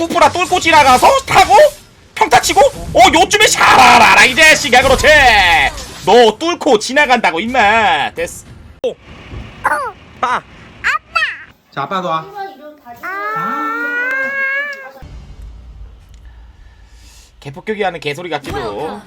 후프라 뚫고 지나가서 타고 평타 치고 어 요쯤에 샤라라라 이 자식아 그렇지 너 뚫고 지나간다고 임마 됐어 빠자 아빠도 와. 개폭격이 하는 개소리 같지도.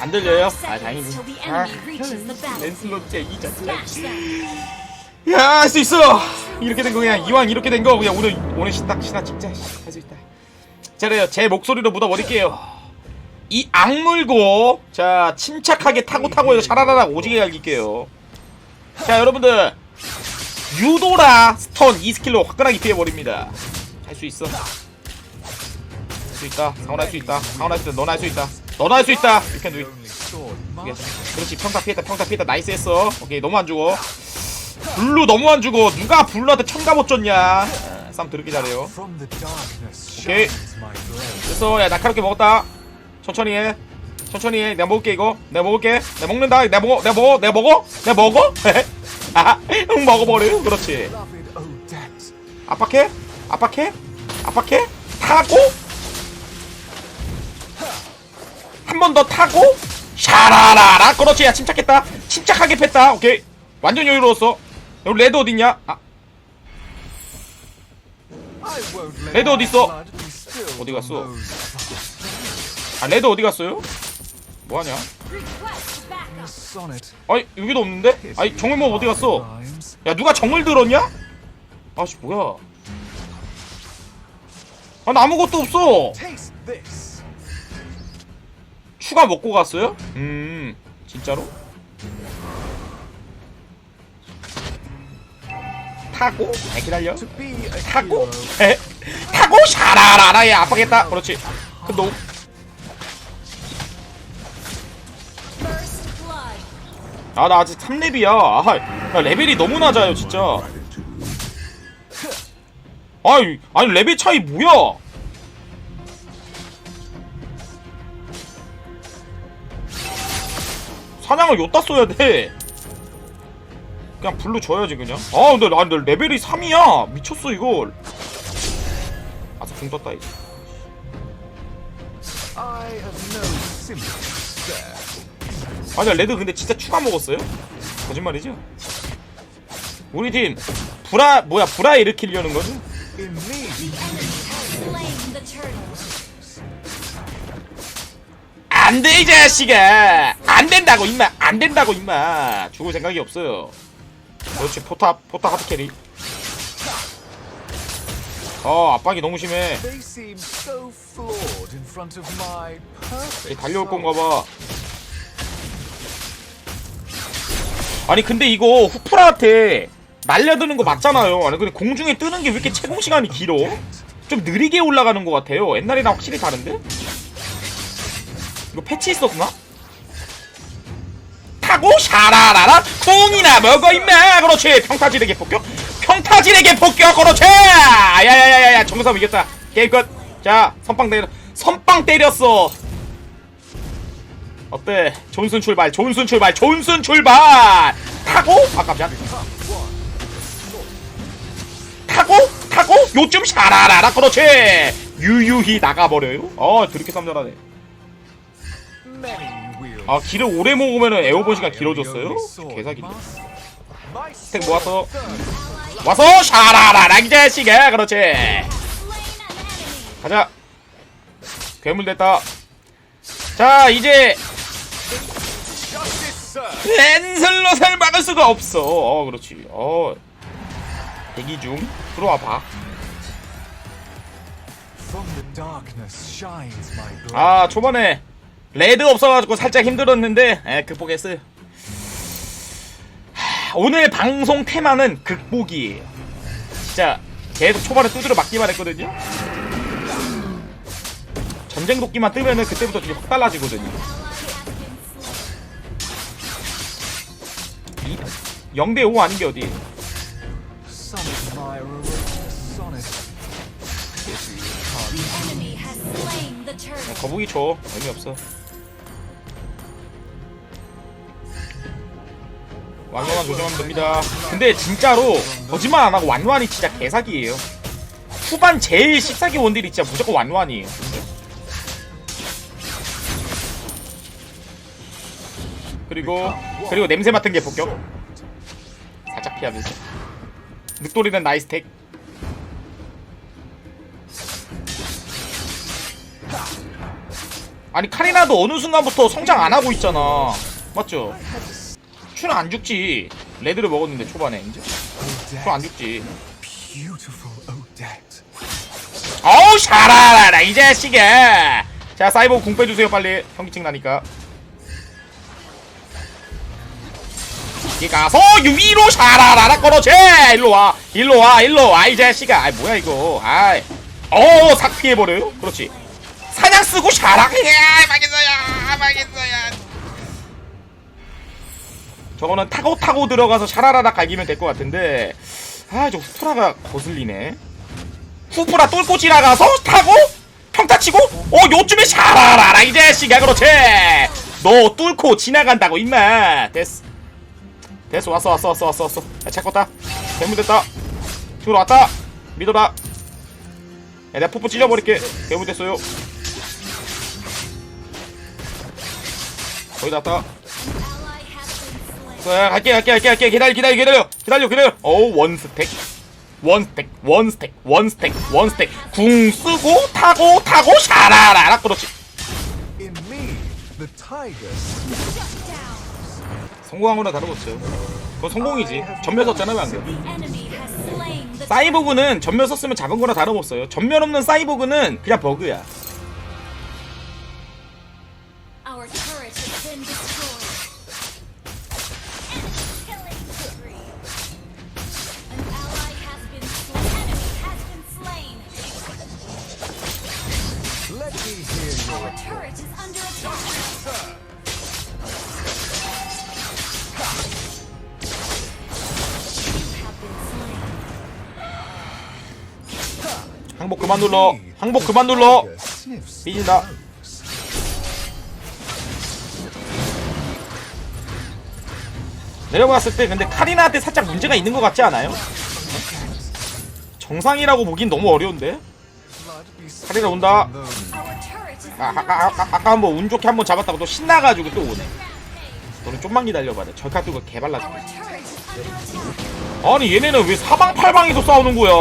안 들려요? 아 다행이지 아 battlefield. 랜슬롯 이 자식. 야 할 수 있어. 이렇게 된 거 그냥 이왕 이렇게 된 거 그냥 오늘 오늘 딱 신나 찍자. 할 수 있다. 자 그래요. 제 목소리로 묻어 버릴게요. 이 악물고 자 침착하게 타고 타고 해서 샤라라라 오지게 갈길게요. 자 여러분들. 유도라 스턴 이 스킬로 화끈하게 피해 버립니다. 할 수 있어. 할 수 있다. 상원 할수 있다. 상원 할수 있다. 넌할수 있다. 넌할수 있다. do it 그렇지. 평타 피했다. 평타 피했다. 나이스 했어. 오케이. 너무 안 죽어 블루 너무 안 죽어 누가 블루한테 천가 못 줬냐? 아, 싸움 들으기 잘해요. blade. 됐어. 야 날카롭게 먹었다. 천천히 해. 천천히 해. 내가 먹을게 이거. 내가 먹을게. 내가 먹는다. 내가 먹어. 내가 먹어. 내가 먹어. 내가 먹어? 아 응, 먹어버려. 그렇지. 압박해? 압박해? 압박해? 타고? 한 번 더 타고? 샤라라라. 그렇지. 야 침착했다. 침착하게 팼다. 오케이. 완전 여유로웠어 여기 레드 어딨냐 아 레드 어딨어? 어디 갔어? 아, 레드 어디 갔어요? 뭐하냐? 아니 여기도 없는데? 아니 정을모 어디 갔어? 야 누가 정을 들었냐? 아씨 뭐야? 아나 아무것도 없어. 추가 먹고 갔어요? 음 진짜로? 타고? 에 기다려. 타고? 에? 타고 샤라라라 얘 아파겠다. 그렇지. 근데 First blood. 아나 아직 3렙이야. 아, 야, 레벨이 너무 낮아요 진짜. 아니 아니 레벨 차이 뭐야? 사냥을 요따 써야 돼. 그냥 불로 줘야지 그냥. 아 근데 나 근데 레벨이 3이야. 미쳤어 이걸. 아서 붕 떴다 이제. 아니야 레드 근데 진짜 추가 먹었어요? 거짓말이죠? 우리 팀 브라 뭐야 브라 일으키려는 거지? 안돼 이 자식아 안 된다고 임마 안 된다고 임마 죽을 생각이 없어요 그렇지 포탑 포탑 하트 캐리 어 압박이 너무 심해. 달려올. 건가 봐 아니 근데 이거 후프라한테 날려드는 거 맞잖아요 아니 근데 공중에 뜨는 게 왜 이렇게 채공 시간이 길어? 좀 느리게 올라가는 것 같아요 옛날이랑 확실히 다른데? 이거 패치 있었나? 타고 샤라라라. 콩이나 먹어 임마. 그렇지. 평타지르게 폭격. 평타지르게 폭격. 그렇지. 야야야야야. 정상 이겼다. 게임 끝자 선빵 때려. 선빵 때렸어. 어때? 존슨 출발. 존슨 출발. 존슨 출발. 타고. 아 깜짝 타고 타고. 요쯤 샤라라라. 그렇지. 유유히 나가버려요. 어 Many wheels. 아 길을 오래 먹으면은 에어본 시간 길어졌어요? My 스택 모아서. 와서 샤라라라 이 자식아 그렇지. 가자 괴물 됐다 자 이제. 랜슬롯을 막을 수가 없어 어 그렇지 어 대기 중 들어와 봐. 아 초반에 레드 없어가지고 살짝 힘들었는데 에, 극복했어요 하, 오늘 방송 테마는 극복이에요. 진짜 계속 초반에 두드려 맞기만 했거든요. 전쟁 도끼만 뜨면은 그때부터 되게 확 달라지거든요. 이 0대5 아닌 게 어디. 거북이 줘. 의미 없어 완완한 조정하면 됩니다. 근데 진짜로 거짓말 안 하고 완완이 진짜 개사기예요. 후반 제일 씹사기 원딜이 진짜 무조건 완완이에요. 그리고 그리고 냄새 맡은 게 폭격. 살짝 피하면서. 늑돌이는 나이스 택. 아니 카리나도 어느 순간부터 성장 안 하고 있잖아. 맞죠? 큐는 안 죽지. 레드를 먹었는데 초반에 이제 큐안 죽지. 어우 샤라라라 이 자식아. 자 사이버 궁 빼주세요 빨리 현기증 나니까. 이 가서 유위로 샤라라라 걸어제 일로 와 일로 와 일로 와 이 자식아. 아 뭐야 이거. 아이. 어삭 피해 버려요. 그렇지. 사냥 쓰고 샤라. 야 저거는 타고 타고 들어가서 샤라라라 갈기면 될 것 같은데. 아 저 후프라가 거슬리네. 후프라 뚫고 지나가서 타고 평타 치고 어 요쯤에 샤라라라 이 자식아 그렇지. 너 뚫고 지나간다고 임마. 됐어. 됐어 왔어 왔어 왔어 왔어 왔어. 야 찾겠다. 대문됐다. 들어 왔다. 믿어라. 야 내가 푸푸 찔려버릴게. 대문 됐어요. 거의 다 왔다 자, 갈게, 갈게, 갈게, 갈게. 기다려, 기다려, 기다려, 기다려, 기다려. 어우, 원 스택. 원 스택, 원 스택, 원 스택, 원 스택. 궁 쓰고, 타고, 타고, 샤라라라. 그렇지. 성공한 거나 다름없어요. 그건 성공이지. 전멸 썼잖아, 방금. 사이보그는 전멸 썼으면 잡은 거나 다름없어요. 전멸 없는 사이보그는 그냥 버그야. Our turret has been destroyed. Our turret is under attack. 항복 그만 눌러. 항복 그만 눌러. 삐진다. 내려봤을 때 근데 카리나한테 살짝 문제가 있는 것 같지 않아요? 정상이라고 보긴 너무 어려운데? 카리나 온다. 아까 한번 운 좋게 한번 잡았다고 또 신나가지고 또 오네. 너는 좀만 기다려봐. 내 절카 under attack. 아니 얘네는 왜 사방팔방에서 싸우는 거야?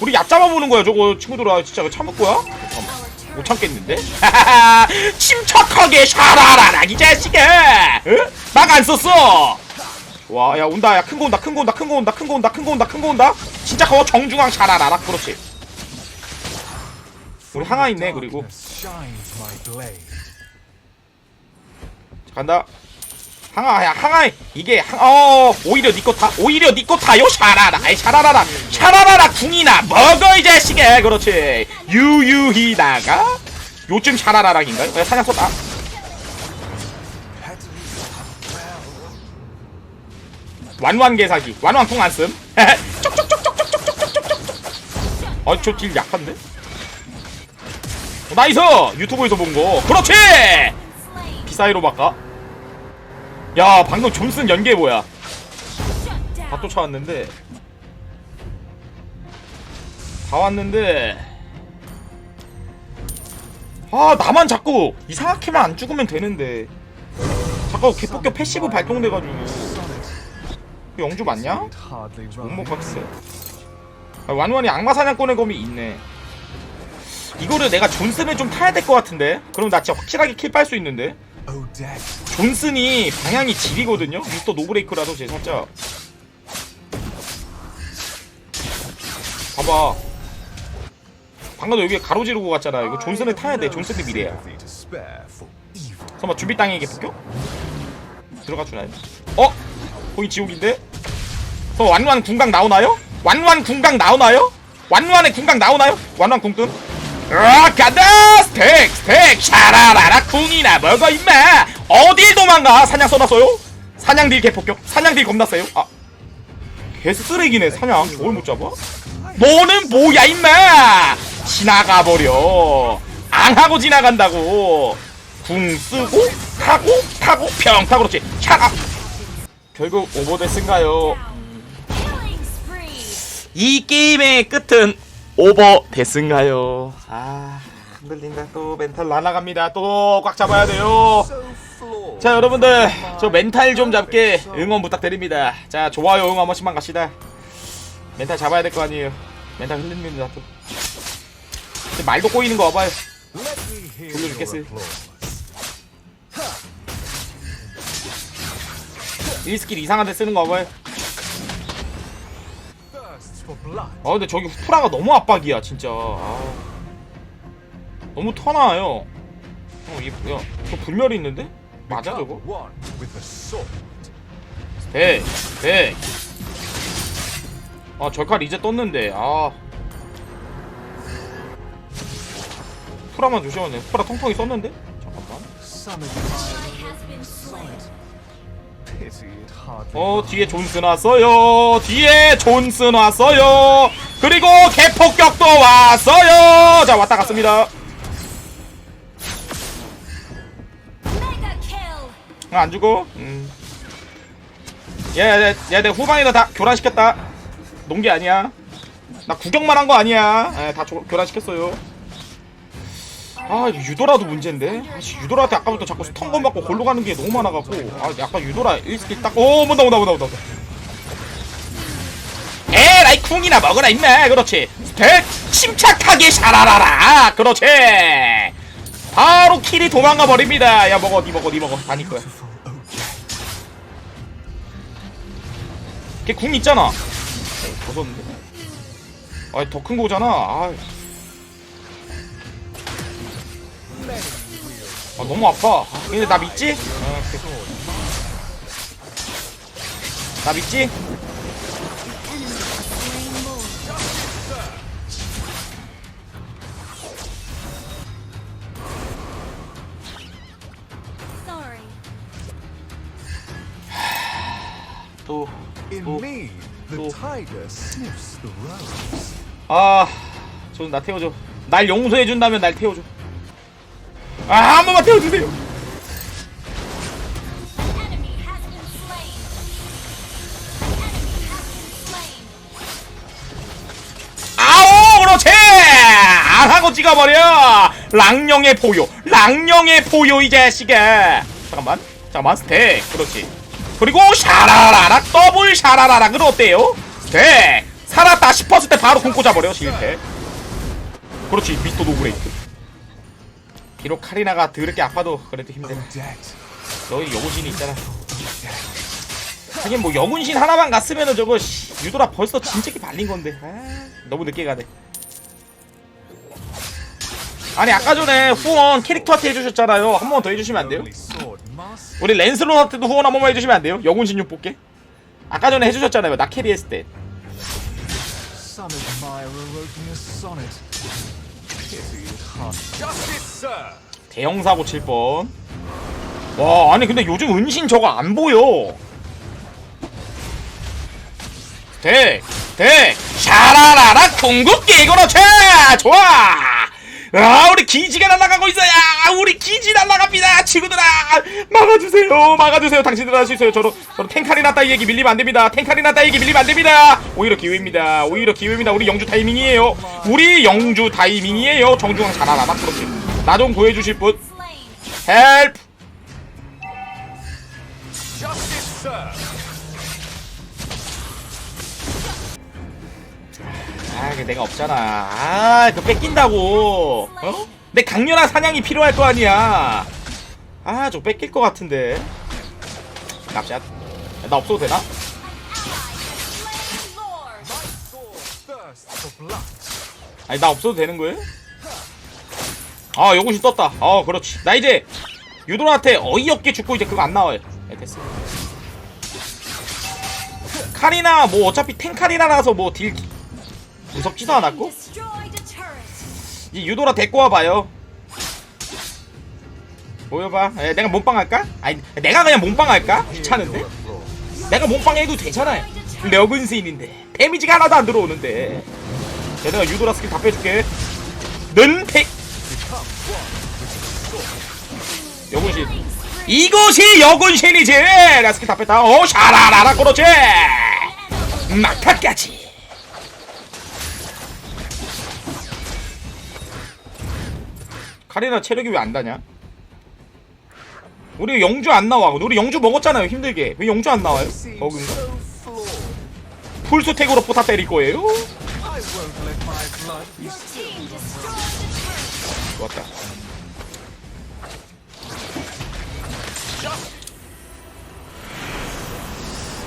우리 약 잡아보는 거야 저거 친구들아 진짜 이거 참을 거야? 잠깐만. 못 참겠는데? 침착하게 샤라라라 이 자식아! 막 안 썼어! 와 야 온다 야 큰 거 온다 큰 거 온다 큰 거 온다 큰 거 온다 큰 거 온다 큰 거 온다 진짜 커 정중앙 샤라라라 그렇지 우리 항아 있네 그리고 간다. 항아 야 항아 이게 항, 어 오히려 니거 타 오히려 니거 타요? 샤라라. 아이 샤라라라. 샤라라라 궁이나. 먹어 이 자식아 그렇지. 유유히 나가. 요즘 샤라라락인가요? 야, 사냥 쏟아. 완완 개사기. 완완 궁 안씀. 아저 딜 약한데? 어, 나이스! 유튜브에서 본 거. 그렇지! slain. 비사이로 바꿔. 야 방금 존슨 연계 뭐야. 다 쫓아왔는데. 다 왔는데. 아 나만 자꾸 이상하게만 안 죽으면 되는데. 자꾸 개폭격 패시브 발동돼가지고. 그 영주 맞냐? 아, 완완히 악마 사냥꾼의 검이 있네 이거를 내가 존슨을 좀 타야 될 것 같은데 그럼 나 진짜 확실하게 킬 빨 수 있는데. 존슨이 방향이 질이거든요. 미스터 노브레이크라도 제 살짝 봐봐. 방금 여기 가로지르고 갔잖아. 이거 존슨을 타야 돼. 존슨이 미래야. 설마 준비 땅에게 폭격? 들어가 주나요? 어? 거기 지옥인데? 저 완완 궁각 나오나요? 완완 궁각 나오나요? 완완의 궁각 나오나요? 완완 궁뜸? 아 간다! 스택 스택! 샤라라라 궁이나 먹어 임마! 어딜 도망가? 사냥 써놨어요? 사냥 딜 개폭격? 사냥 딜 겁나 세요? 아. 개쓰레기네 사냥. 저걸 못 잡아? 너는 뭐야 임마! 지나가버려. 안 하고 지나간다고. 궁 쓰고 타고 타고 평타 그렇지. 샤라 결국 오버데스인가요? 이 게임의 끝은 오버데스인가요? 아 흔들린다 또 멘탈 날아갑니다 또 꽉 잡아야 돼요. 자 여러분들 저 멘탈 좀 잡게 응원 부탁드립니다 자 좋아요 응원 한 번씩만 갑시다 멘탈 잡아야 될 거 아니에요 멘탈 흔들립니다 또 말도 꼬이는 거 봐봐요 Let me hear 돌려 your 죽겠어요. applause. 1스킬 이상한 데 쓰는 거 봐봐요. 아 근데 저기 후프라가 너무 압박이야 진짜 아. 너무 터나요 어 이게 뭐야 저 불멸이 있는데? 맞아 저거? 네, 네. 아, 절칼 이제 떴는데, 아. 프라만 조심하네. 프라 통통이 썼는데? 잠깐만. 어, 뒤에 존슨 왔어요. 뒤에 존슨 왔어요. 그리고 개폭격도 왔어요. 자, 왔다 갔습니다. 아, 안 죽어? 음. 얘, 얘, 얘, 내 후방에다 다 교란시켰다. 논 게 아니야. 나 구경만 한 거 아니야. 예, 다 조, 교란시켰어요. 아, 유도라도 문제인데? 아, 씨, 유도라한테 아까부터 자꾸 스턴건 받고 골로 가는 게 너무 많아갖고. 아, 약간 유도라 1스킬 딱, 오, 온다, 온다, 온다, 온다. 에라이, 쿵이나 먹어라, 임마. 그렇지. 스택, 침착하게 샤라라라. 그렇지. 바로 킬이 도망가 버립니다. 야, 먹어, 니 먹어, 니 먹어. 다니 거야. 걔궁 있잖아. 어, 벗었는데. 아, 더큰 거잖아. 아, 아 너무 아파. 아, 근데 나 믿지? 아. 나 믿지? 또, 또. 또. 아, 저는 나 태워줘. 날 용서해준다면 날 태워줘. 아, 한 번만 태워주세요. 아오, 그렇지! 안 하고 찍어버려! 랑령의 포효, 랑령의 포효, 이 자식아! 잠깐만, 잠깐만, 스택, 그렇지. 그리고 샤라라락, 더블 샤라라락은 어때요? 스택! 살았다 싶었을 때 바로 공 꽂아버려, 실패. 그렇지, 미스터 노브레이크. 비록 카리나가 더럽게 아파도 그래도 힘들어. 너희 영웅신이 있잖아. 하긴 뭐 영웅신 하나만 갔으면은 저거 씨, 유도라 벌써 진짜 발린 건데. 아, 너무 늦게 가네. 아니 아까 전에 후원 캐릭터한테 해주셨잖아요. 한 번 더 해주시면 안 돼요? 우리 랜슬롯한테도 후원 한 번만 해주시면 안 돼요? 영웅신 좀 뽑게. 아까 전에 해주셨잖아요. 나 캐리했을 때. 대형 사고 칠 뻔. 와 아니 근데 요즘 은신 저거 안 보여. 대, 대, 샤라라라 궁극기 그렇지 좋아. 아 우리 기지가 날아가고 있어요. 우리 기지 날아갑니다. 친구들아 막아주세요. 막아주세요. 당신들 할 수 있어요. 저로 저로 탱카리나 따위 얘기 밀리면 안 됩니다. 탱카리나 따위 얘기 밀리면 안 됩니다. 오히려 기회입니다. 오히려 기회입니다. 우리 영주 타이밍이에요. 우리 영주 타이밍이에요. 정중앙 샤라라라 그렇지. 나좀 구해주실 분. 헬프. 아, 그 내가 없잖아. 아, 그 뺏긴다고. 어? 내 강렬한 사냥이 필요할 거 아니야. 아, 저 뺏길 것 같은데. 납샷. 나 없어도 되나? 아니, 나 없어도 되는 거예요? 아, 영웅신 떴다. 아, 그렇지. 나 이제 유도한테 어이없게 죽고 이제 그거 안 나와요. 네, 됐어. 카리나 뭐 어차피 탱 카리나라서 뭐 딜 무섭지도 않았고. 이 유도라 데리고 와봐요. 보여봐. 에, 내가 몸빵 할까? 아니, 내가 그냥 몸빵 할까? 귀찮은데? 내가 몸빵 해도 되잖아요. 력은세인인데. 데미지가 하나도 안 들어오는데. 야, 내가 유도라 스킬 다 빼줄게. 는 팩. 영훈신. Killing spree. 이것이 여군신이지 라스키 다 뺐다 어 샤라라라 그렇지 막타까지 카리나 체력이 왜 안 다냐? 우리 영주 안 나와 우리 영주 먹었잖아요 힘들게 왜 영주 안 나와요? flawed. 풀스택으로 포타 때릴 거예요? 좋았다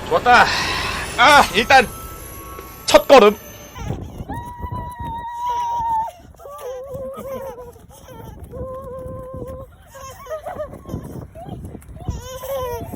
좋았다 아 일단 첫 걸음